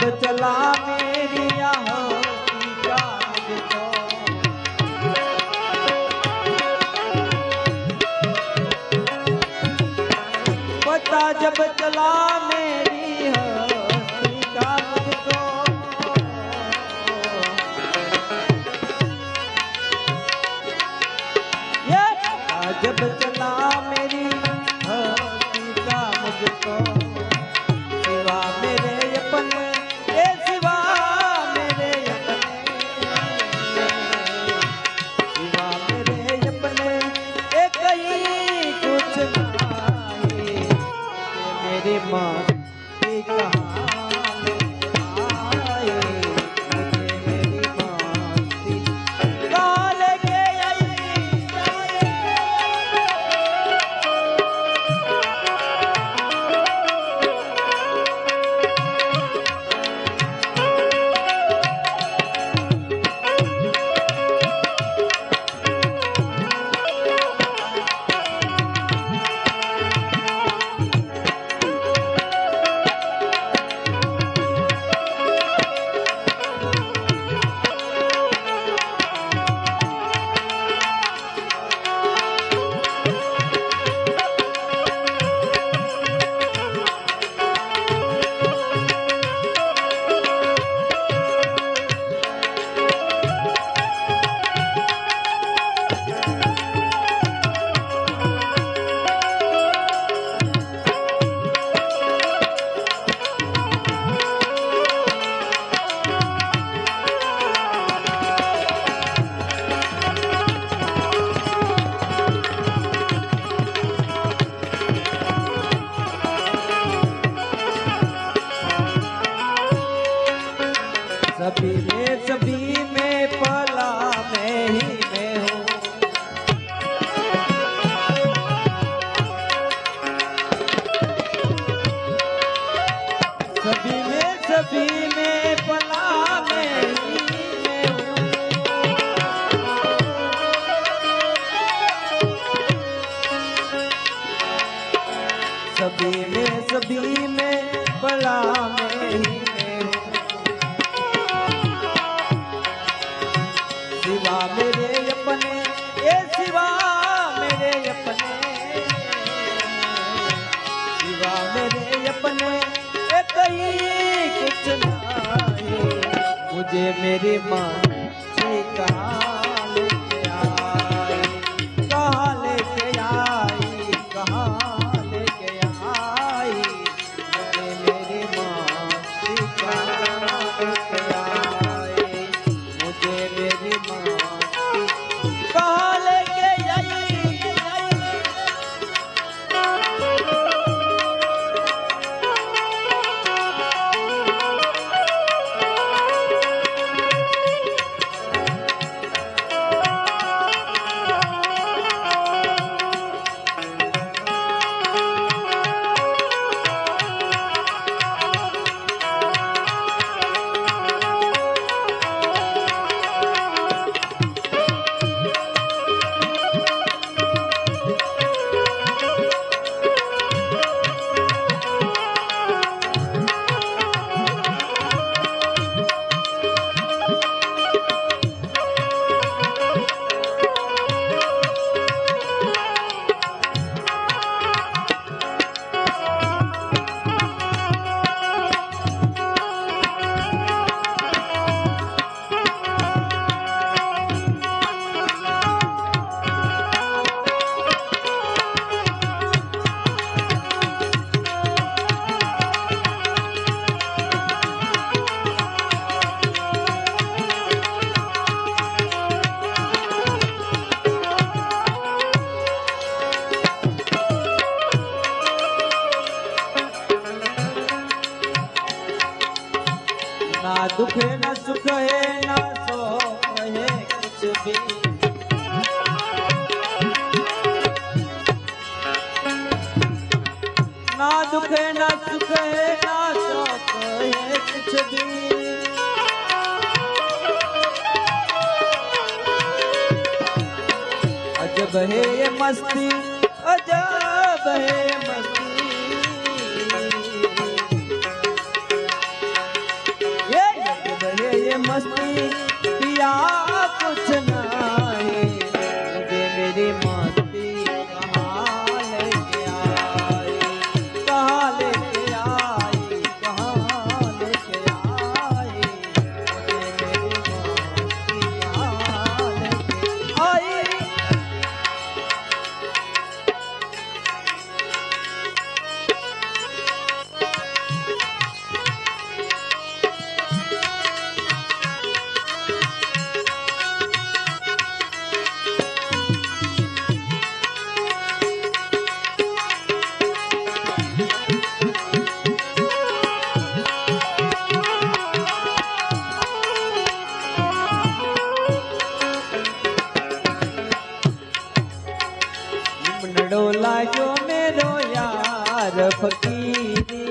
जब चला मेरी यहाँ तो। पता जब चला અજબ હે મસ્તી અજબ હે મસ્તી મસ્તી फकीरी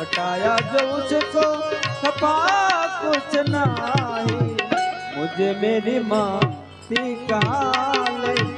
हटाया जो उसको सपा कुछ नहीं। मुझे मेरी माँ सिखा नहीं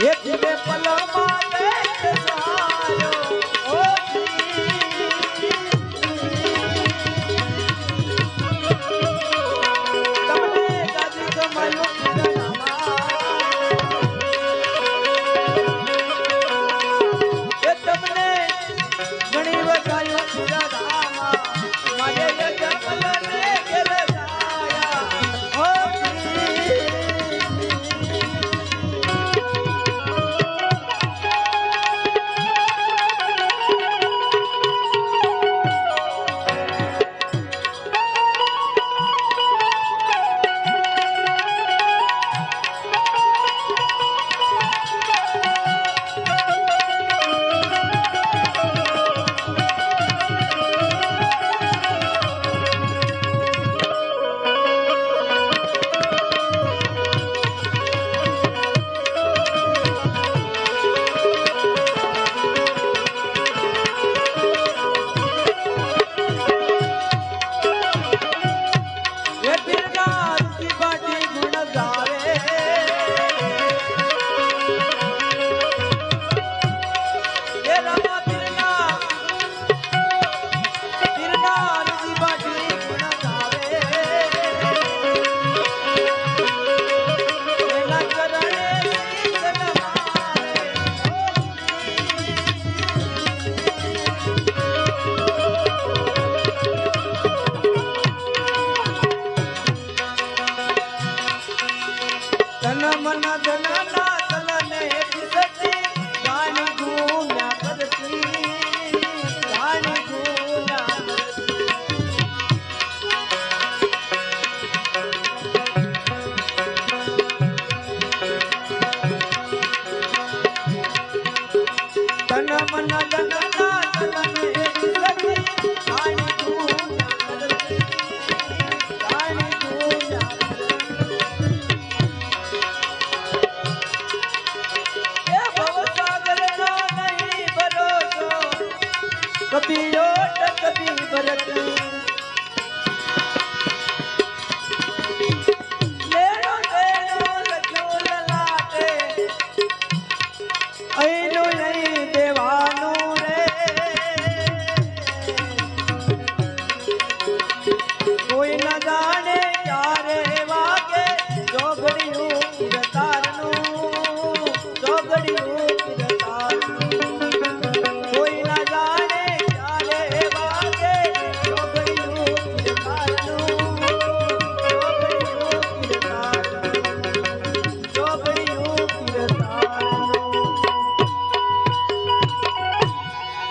એક પલો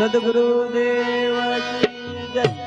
સદગુરુદેવ કી જય